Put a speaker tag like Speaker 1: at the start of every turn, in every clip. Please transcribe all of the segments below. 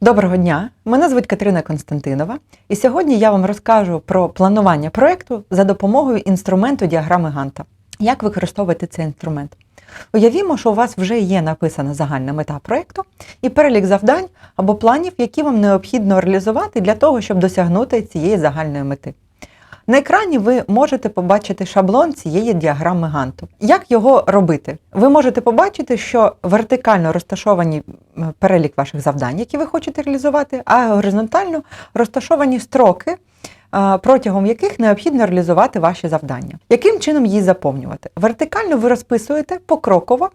Speaker 1: Доброго дня! Мене звуть Катерина Константинова, і сьогодні я вам розкажу про планування проєкту за допомогою інструменту діаграми Ганта. Як використовувати цей інструмент? Уявімо, що у вас вже є написана загальна мета проєкту і перелік завдань або планів, які вам необхідно реалізувати для того, щоб досягнути цієї загальної мети. На екрані ви можете побачити шаблон цієї діаграми Ганту. Як його робити? Ви можете побачити, що вертикально розташовані перелік ваших завдань, які ви хочете реалізувати, а горизонтально розташовані строки, протягом яких необхідно реалізувати ваші завдання. Яким чином її заповнювати? Вертикально ви розписуєте покроково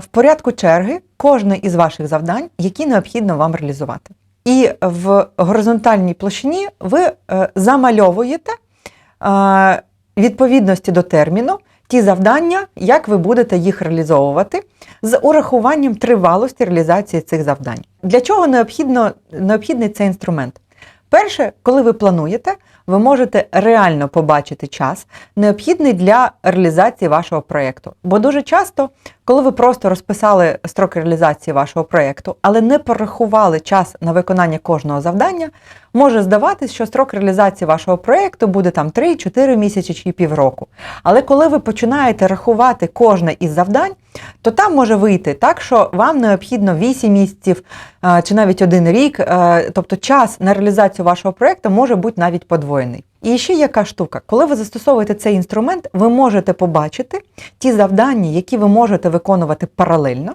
Speaker 1: в порядку черги кожне із ваших завдань, які необхідно вам реалізувати. І в горизонтальній площині ви е, замальовуєте е, відповідності до терміну ті завдання, як ви будете їх реалізовувати, з урахуванням тривалості реалізації цих завдань. Для чого необхідно, необхідний цей інструмент? Перше, коли ви плануєте, ви можете реально побачити час, необхідний для реалізації вашого проєкту. Бо дуже часто, коли ви просто розписали строки реалізації вашого проєкту, але не порахували час на виконання кожного завдання, може здаватись, що строк реалізації вашого проєкту буде там 3-4 місяці чи півроку. Але коли ви починаєте рахувати кожне із завдань, то там може вийти так, що вам необхідно 8 місяців е, чи навіть один рік, е, тобто час на реалізацію вашого проєкту може бути навіть подвоєний. І ще яка штука, коли ви застосовуєте цей інструмент, ви можете побачити ті завдання, які ви можете виконувати паралельно,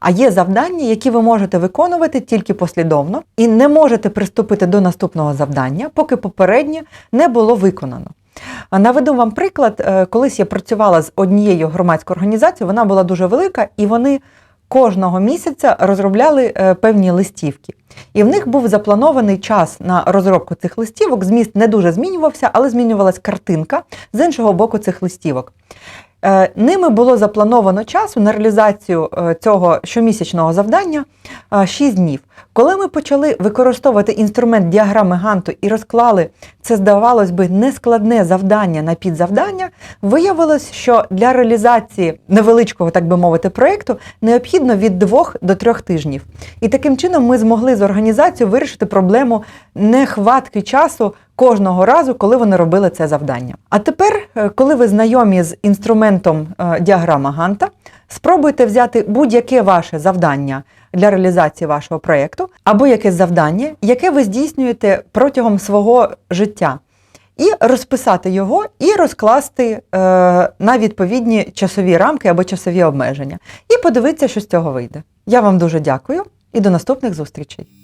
Speaker 1: а є завдання, які ви можете виконувати тільки послідовно, і не можете приступити до наступного завдання, поки попереднє не було виконано. Наведу вам приклад, Е, колись я працювала з однією громадською організацією, вона була дуже велика, і вони кожного місяця розробляли е, певні листівки. І в них був запланований час на розробку цих листівок. Зміст не дуже змінювався, але змінювалась картинка з іншого боку цих листівок. Е, Ними було заплановано часу на реалізацію е, цього щомісячного завдання 6 днів. Коли ми почали використовувати інструмент діаграми Ганту і розклали це, здавалось би, нескладне завдання на підзавдання, виявилось, що для реалізації невеличкого, так би мовити, проєкту необхідно від 2 до 3 тижнів. І таким чином ми змогли з організацією вирішити проблему нехватки часу кожного разу, коли вони робили це завдання. А тепер, е, коли ви знайомі з інструментом е, діаграма Ганта, спробуйте взяти будь-яке ваше завдання для реалізації вашого проєкту, або якесь завдання, яке ви здійснюєте протягом свого життя. І розписати його, і розкласти е, на відповідні часові рамки або часові обмеження. І подивитися, що з цього вийде. Я вам дуже дякую і до наступних зустрічей.